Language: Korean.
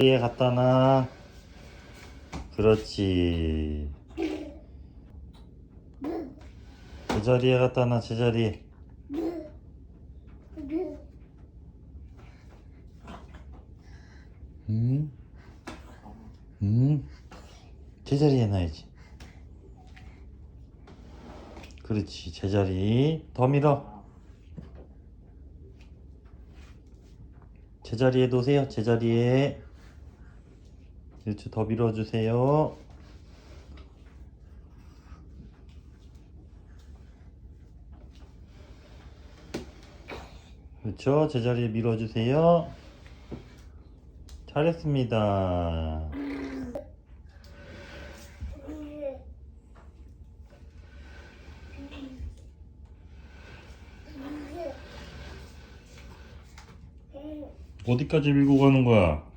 뒤에 갖다 놔. 그렇지. 제자리에 갖다 놔, 제자리. 응? 응? 제자리에 놔야지. 그렇지, 제자리. 더 밀어. 제자리에 놓으세요. 제자리에. 그렇죠. 더 밀어주세요. 그렇죠. 제자리에 밀어주세요. 잘했습니다. 어디까지 밀고 가는 거야?